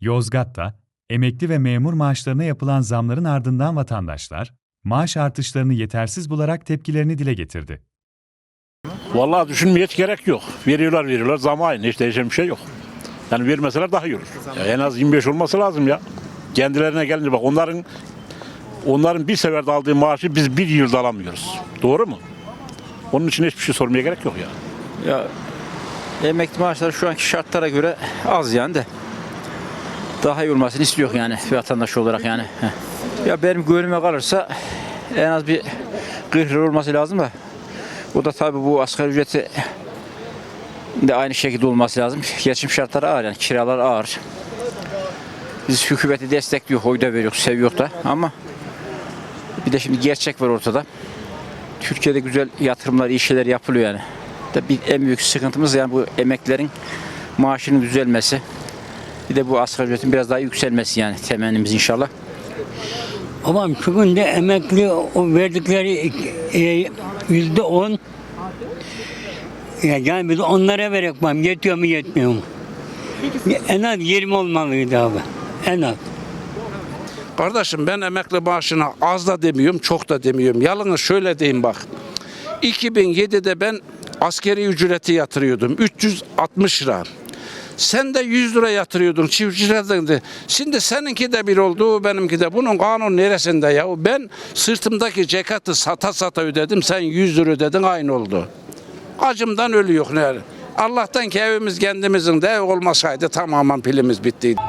Yozgat'ta, emekli ve memur maaşlarına yapılan zamların ardından vatandaşlar, maaş artışlarını yetersiz bularak tepkilerini dile getirdi. Vallahi düşünmeye hiç gerek yok. Veriyorlar veriyorlar zam aynı hiç değişen bir şey yok. Yani vermeseler daha iyi olur. Ya en az 25 olması lazım ya. Kendilerine gelince bak onların onların bir seferde aldığı maaşı biz bir yılda alamıyoruz. Doğru mu? Onun için hiçbir şey sormaya gerek yok ya. Ya emekli maaşları şu anki şartlara göre az yani de daha iyi olmasını istiyor yani vatandaş olarak yani. Ya benim gönlüme kalırsa en az bir 40 lira olması lazım da o da tabii bu asgari ücreti de aynı şekilde olması lazım. Geçim şartları ağır yani kiralar ağır. Biz hükümeti destekliyor, oy da veriyor, seviyor da ama bir de şimdi gerçek var ortada. Türkiye'de güzel yatırımlar, iyi şeyler yapılıyor yani. Da bir en büyük sıkıntımız yani bu emeklerin maaşının düzelmesi. Bir de bu asgari ücretin biraz daha yükselmesi yani temennimiz inşallah. Ama şu günde emekli o verdikleri e, yüzde on ya yani biz onlara verek var. Yetiyor mu yetmiyor mu? En az 20 olmalıydı abi. En az. Kardeşim ben emekli maaşına az da demiyorum, çok da demiyorum. Yalnız şöyle diyeyim bak. 2007'de ben askeri ücreti yatırıyordum. 360 lira. Sen de 100 lira yatırıyordun çiftçilerden de. Şimdi seninki de bir oldu, benimki de. Bunun kanun neresinde ya? Ben sırtımdaki ceketi sata sata ödedim. Sen 100 lira ödedin aynı oldu. Acımdan ölüyor ne? Allah'tan ki evimiz kendimizin de ev olmasaydı tamamen pilimiz bittiydi.